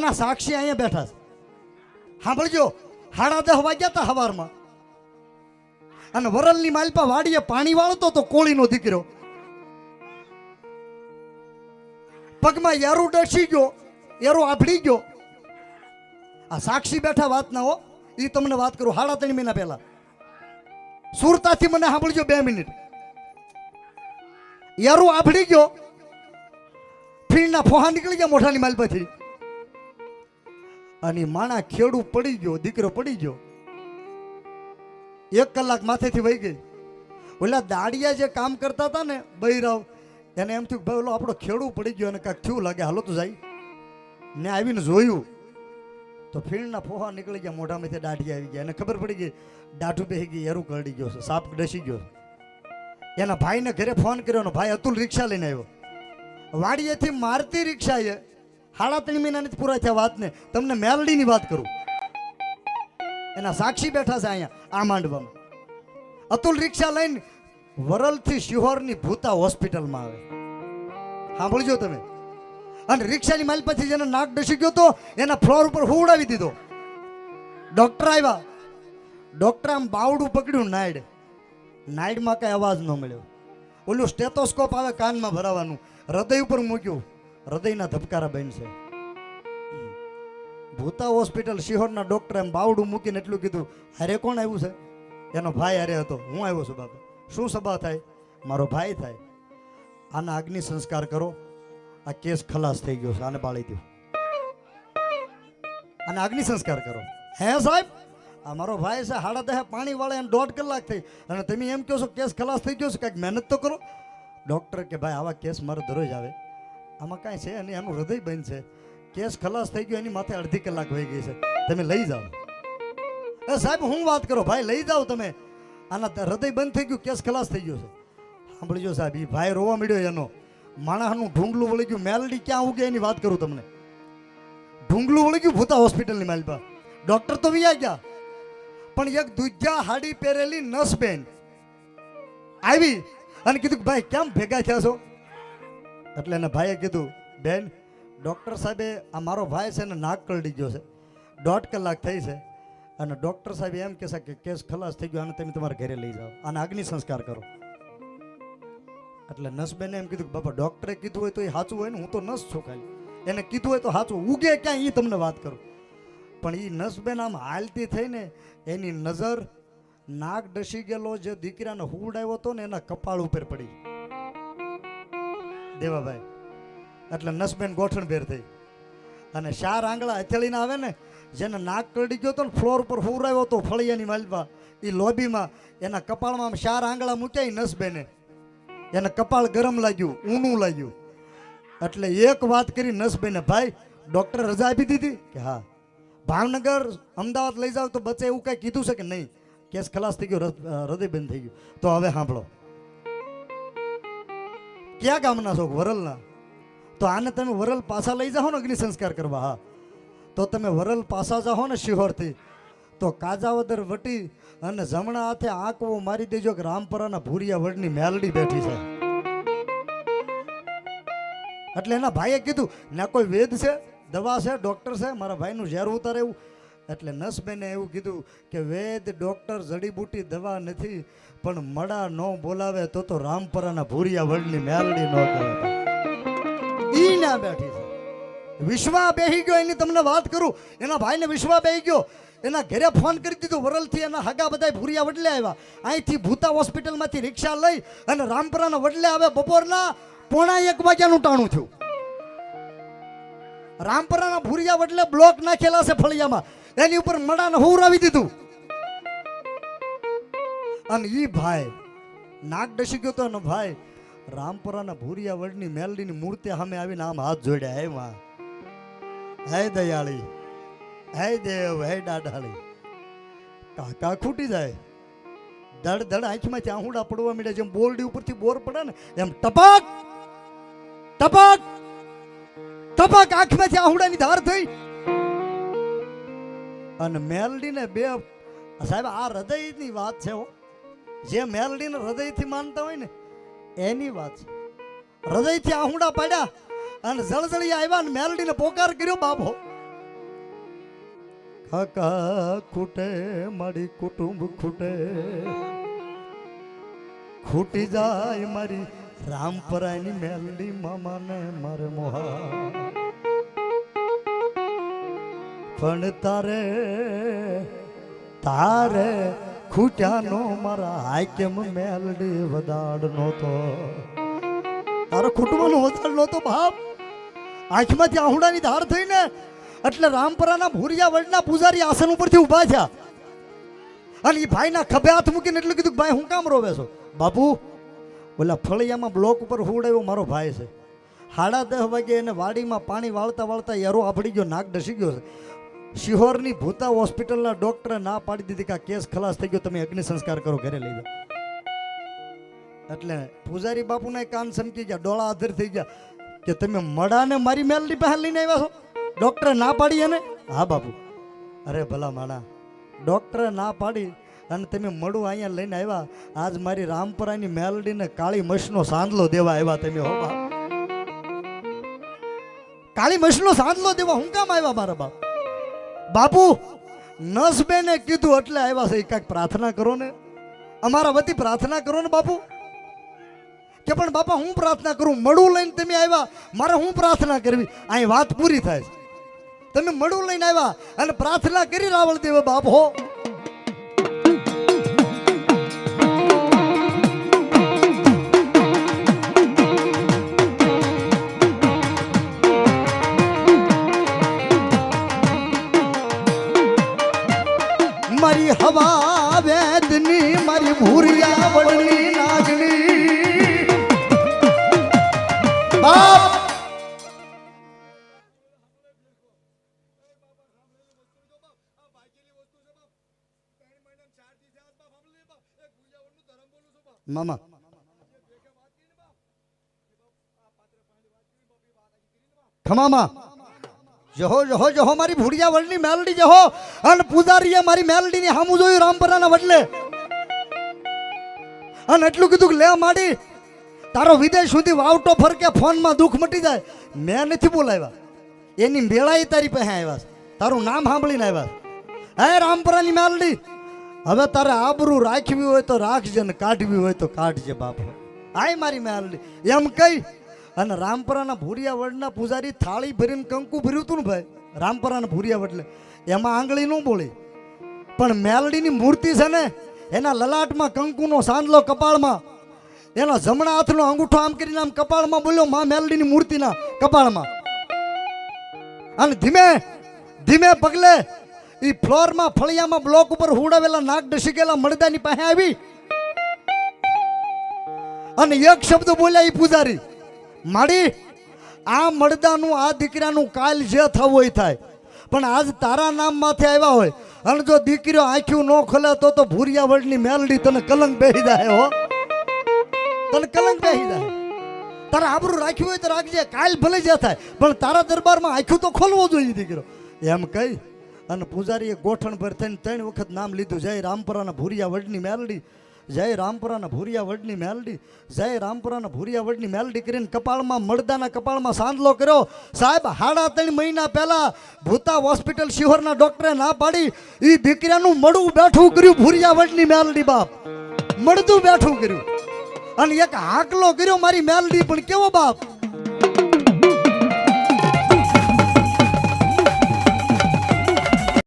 વાતના સાક્ષી અહીંયા બેઠા છે. સાંભળજો, હાડા દહ વાગ્યા હતા હવારમાં. અને વરલની માલપા વાડીએ પાણી વાળતો તો કોળીનો દીકરો. પગમાં યારું ડસી ગયો, યારું આફડી ગયો. આ સાક્ષી બેઠા વાત ના હો એ તમને વાત કરું હાડા ત્રણ મહિના પહેલા. સુરતાથી મને સાંભળજો બે મિનિટ. યારું આફડી ગયો, ફીણના ફોહા નીકળી ગયા મોઢાની માલપાથી. અને માણા ખેડૂ પડી ગયો, દીકરો પડી ગયો. એક કલાક માથેથી વહી ગઈ. ઓલા દાડિયા જે કામ કરતા હતા ને, બૈરાવ, એને એમ થયું ભાઈ ઓલો આપણો ખેડૂ પડી ગયો અને કાંઈક થયું લાગે, હાલો તો જાય. ને આવીને જોયું. તો ફીણના ફોહા નીકળી ગયા, મોઢામાંથી દાઢી આવી ગયા. એને ખબર પડી ગઈ, દાઢું બેસી ગઈ, એરું કરડી ગયો છે, સાપ ડસી ગયો એના ભાઈને ઘરે ફોન કર્યો ભાઈ અતુલ રિક્ષા લઈને આવ્યો. વાડીએથી મારતી રિક્ષાએ સાડા ત્રણ મહિનાની પૂરા થયા વાતને. તમને મેલડીની વાત કરું. એના સાક્ષી બેઠા છે અહીંયા, આ માંડવામાં. અતુલ રિક્ષા લઈને વરલથી શિહોરની ભૂતા હોસ્પિટલમાં આવે. સાંભળજો તમે. અને રિક્ષાની માલ પછી જેને નાક ડસી ગયો તો એના ફ્લોર ઉપર હુવડાવી દીધો. ડોક્ટર આવ્યા. ડોક્ટર આમ બાવડું પકડ્યું નાઈડ નાઈડમાં કઈ અવાજ ન મળ્યો. ઓલું સ્ટેથોસ્કોપ આવે કાનમાં ભરાવાનું. હૃદય ઉપર મૂક્યું. હૃદયના ધબકારા બનશે. ભૂતા હોસ્પિટલ શિહોરના ડોક્ટર એમ બાવડું મૂકીને એટલું કીધું, અરે કોણ આવ્યું છે? એનો ભાઈ અરે હતો, હું આવ્યો છું બાપા. શું સભા થાય? મારો ભાઈ થાય. આના અગ્નિ સંસ્કાર કરો. આ કેસ ખલાસ થઈ ગયો છે, આને બાળી દો. અને અગ્નિ સંસ્કાર કરો. હે સાહેબ, આ મારો ભાઈ છે, હાડા દહે પાણી વાળે એને દોઢ કલાક થઈ. અને તમે એમ કહો છો કેસ ખલાસ થઈ ગયો છે, કાંઈક મહેનત તો કરો. ડૉક્ટર કે, ભાઈ, આવા કેસ મારો દરરોજ આવે. આમાં કાંઈ છે અને એનું હૃદય બંધ છે. કેસ ખલાસ થઈ ગયો, એની માથે અડધી કલાક વહી ગઈ છે. તમે લઈ જાઓ. એ સાહેબ, હું વાત કરો? ભાઈ, લઈ જાઓ તમે. આના હૃદય બંધ થઈ ગયું, કેસ ખલાસ થઈ ગયો છે. સાંભળજો સાહેબ એ ભાઈ રોવા મળ્યો એનો. માણસનું ઢુંગલું વળી ગયું, મેલડી ક્યાં ઉગે એની વાત કરું તમને. ઢુંગલું વળી ગયું ભૂતા હોસ્પિટલની માલપા ડોક્ટર તો વિયા ગયા. પણ એક દૂજા હાડી પહેરેલી નસ બેન આવી. અને કીધું ભાઈ, કેમ ભેગા થયા છો? એટલે એને ભાઈએ કીધું, બેન ડૉક્ટર સાહેબે આ મારો ભાઈ છે ને નાક કરડી ગયો છે. દોઢ કલાક થઈ છે. અને ડૉક્ટર સાહેબ એમ કહેશે કે કેસ ખલાસ થઈ ગયો અને તમે તમારા ઘરે લઈ જાઓ. અને અગ્નિ સંસ્કાર કરો. એટલે નસબેને એમ કીધું કે, બાપા ડૉક્ટરે કીધું હોય તો એ સાચું હોય ને? હું તો નસ છું ખાલી. એને કીધું હોય તો સાચું ઉગે ક્યાં એ તમને વાત કરું. પણ એ નસબેન આમ હાલતી થઈને એની નજર નાક ડસી ગયેલો, જે દીકરાને આવ્યો હતો ને, એના કપાળ ઉપર પડી. દેવાભાઈ. એટલે નસબેન ગોઠણ ભેર થઈ. અને શાર આંગળા હથેળીને આવે ને, જેને નાક કરડી ગયો હતો ને ફ્લોર પર હુવરાવ્યો હતો ફળિયાની માલમાં એ લોબીમાં એના કપાળમાં આમ શાર આંગળા મૂક્યા નસબેને. એને કપાળ ગરમ લાગ્યું, ઊનું લાગ્યું. એટલે એક વાત કરી નસબેને, ભાઈ, ડૉક્ટર રજા આપી દીધી? કે, હા. ભાવનગર, અમદાવાદ લઈ જાવ તો બચે એવું કાંઈ કીધું છે કે નહીં? કેસ ખલાસ થઈ ગયો હૃદ- હૃદય બંધ થઈ ગયું. તો હવે સાંભળો. ક્યાં ગામના છો? વરલના. તો આને તમે વરલ પાછા લઈ જાઓ ને અગ્નિ સંસ્કાર કરવા. હા. તો તમે વરલ પાછા જાઓ ને શિહોરથી. તો કાજાવદર વટી અને જમણા હાથે આંકવો મારી દેજો કે રામપરાના ભૂરિયા વડની મેલડી બેઠી છે. એટલે એના ભાઈએ કીધું, ના, કોઈ વેદ છે? દવા છે? ડૉક્ટર છે? મારા ભાઈનું ઝેર ઉતારે એવું. એટલે નસબેને એવું કીધું કે વેદ ડૉક્ટર જડીબુટી દવા નથી, પણ મડા ન બોલાવે તો તો રામપરાના ભૂરિયા વડની મેલડી ન કરે ઈ ના બેઠી છે. વિશ્વા બેહી ગયો, એની તમને વાત કરું. એના ભાઈને વિશ્વા બેહી ગયો. એના ઘરે ફોન કરી દીધો, વરલથી એના હગા બધા ભૂરિયા વડલે આવ્યા. અહીંથી ભૂતા હોસ્પિટલમાંથી રિક્ષા લઈ અને રામપરાના વડલે આવે બપોરના પોણા એક વાગ્યાનું ટાણું થયું. રામપરાના ભૂરિયા વડલે બ્લોક નાખેલા છે ફળિયામાં. એની ઉપર મડાને હુરાવી દીધું. અને ઈ ભાઈ નાક ડસી ગયો તો ને ભાઈ રામપુરાના ભૂરિયા વડની મેલડીની મૂર્તિ સામે આવીને આમ હાથ જોડ્યા, હે માં, હે દયાળી, હે દેવ, હે દાડાળી કાકા ખૂટી જાય. ધડ ધડ આંખમાંથી આહુડા પડવા માંડ્યા, જેમ બોરડી ઉપરથી બોર પડે ને, એમ ટપક ટપક ટપક આંખમાંથી આહુડાની ધાર થઈ અને મેલડીને બે સાહેબ, આ હૃદયની વાત છે હો. જે મેલડીને હૃદયથી માનતા હોય ને, એની વાત છે. હૃદયથી આહુડા પાડ્યા અને જળજળી આવ્યા ને મેલડીને પોકાર કર્યો બાપો. હકા ખૂટે, મારી કુટુંબ ખૂટે. ખૂટી જાય મારી રામપરાયની મેલડી મામાને મારે મોહા. પણ તારે તારે ખૂટ્યાનો મારા હાઈકેમ મેલડી વદાડ નહોતો તારો ખૂટવાનો વદાડ નહોતો બાપ. આંખમાંથી આહુડાની ધાર થઈને એટલે રામપરાના ભૂરિયા વડના પૂજારી આસન ઉપરથી ઊભા થયા. અને એ ભાઈના ખભે હાથ મૂકીને એટલું કીધું ભાઈ, હું કામ રોવે છો? બાપુ, ઓલા ફળિયામાં બ્લોક ઉપર હુવડાવ્યો મારો ભાઈ છે. સાડા દસ વાગે એને વાડીમાં પાણી વાળતા વાળતા યરો આફડી ગયો, નાક ડસી ગયો છે. શિહોરની ભૂતા હોસ્પિટલના ડોક્ટરે ના પાડી દીધી કે આ કેસ ખલાસ થઈ ગયો, તમે અગ્નિ સંસ્કાર કરો, ઘરે લઈ જાઓ. એટલે પૂજારી બાપુના કાન સમકી ગયા, ડોળા આધર થઈ ગયા કે તમે મડાને મારી મેલડી પાસે લઈને આવ્યા છો? ડોક્ટરે ના પાડી એને? હા બાપુ. અરે ભલા માણા, ડોક્ટરે ના પાડી અને તમે મળું અહીંયા લઈને આવ્યા, આજ મારી રામપરાની મેલડીને કાળી મશનો સાંદલો દેવા આવ્યા તમે હો બાપ. કાળી મશનો સાંદલો દેવા હું કામ આવ્યા મારા બાપ? બાપુ, નસબેને કીધું એટલે આવ્યા છે કાંઈક પ્રાર્થના કરો ને. અમારા વતી પ્રાર્થના કરો ને બાપુ. કે પણ બાપા, હું પ્રાર્થના કરું? મળું લઈને તમે આવ્યા, મારે હું પ્રાર્થના કરવી? અહીં વાત પૂરી થાય તમે મળું લઈને આવ્યા અને પ્રાર્થના કરી રાવળ દેવ બાપ, હો. મારી હવા વેદની મારી ભૂરિયા વડની નાગણી મામા. ખમામા. જહો જહો જહો, મારી ભૂડિયા વડની મેલડી જહો. અને પૂજારીએ મારી મેલડીની હામું જોયું રામપરાના વડલે. અને એટલું કીધું કે, લે માડી, તારો વિદેશ સુધી વાવટો ફરકે ફોનમાં દુઃખ મટી જાય. મેં નથી બોલાવ્યા. એની મેળાએ તારી પાસે આવ્યા તારું નામ સાંભળીને આવ્યા. હે રામપરાની મેલડી, હવે તારે આબરું રાખવી હોય તો રાખજે ને કાઢવી હોય તો કાઢજે બાપ. આય મારી મેલડી. એમ કઈ અને રામપરાના ભૂરિયા વડના પૂજારી થાળી ભરીને કંકુ ભર્યું હતું ને ભાઈ. રામપરાના ભૂરિયા એટલે. એમાં આંગળી ન બોલી પણ મેલડીની મૂર્તિ છે ને, એના લલાટમાં કંકુનો સાંદલો કપાળમાં, એના જમણા હાથનો અંગૂઠો આમ કરીને આમ કપાળમાં બોલ્યો, માં, મેલડીની મૂર્તિના કપાળમાં. અને ધીમે ધીમે પગલે એ ફ્લોરમાં ફળિયામાં બ્લોક ઉપર હુડાવેલા નાક ડસી ગયેલા મળદાની પાસે આવી. અને એક શબ્દ બોલ્યા એ પૂજારી માડી, આ મળદાનું આ દીકરાનું કાલ જે થવું હોય થાય. પણ આજ તારા નામમાંથી આવ્યા હોય, અને જો દીકરીઓ આંખ્યું ન ખોલે તો તો ભૂરિયા વડની મેલડી તને કલંક બેહી જાય, હો. તને કલંક બેહી જાય. તારે આબરું રાખ્યું હોય તો રાખજે, કાલ ભલે જે થાય, પણ તારા દરબારમાં આંખ્યું તો ખોલવો જોઈએ દીકરો એમ કહી, અને પૂજારીએ ગોઠણ પર થઈને ત્રણ વખત નામ લીધું. જય રામપરાના ભૂરિયા વડની મેલડી જય રામપુરાના ભૂરિયા વડની મેલડી, જય રામપુરાના ભૂરિયા વડની મેલડી કરીને કપાળમાં મળદાના કપાળમાં સાંધલો કર્યો. સાહેબ, હાડા ત્રણ મહિના પહેલા ભૂતા હોસ્પિટલ શિહોરના ડોક્ટરે ના પાડી. એ દીકરાનું મળું બેઠું કર્યું ભૂરિયા વડની મેલડી બાપ. મળતું બેઠું કર્યું. અને એક હાકલો કર્યો મારી મેલડી પણ કેવો બાપ?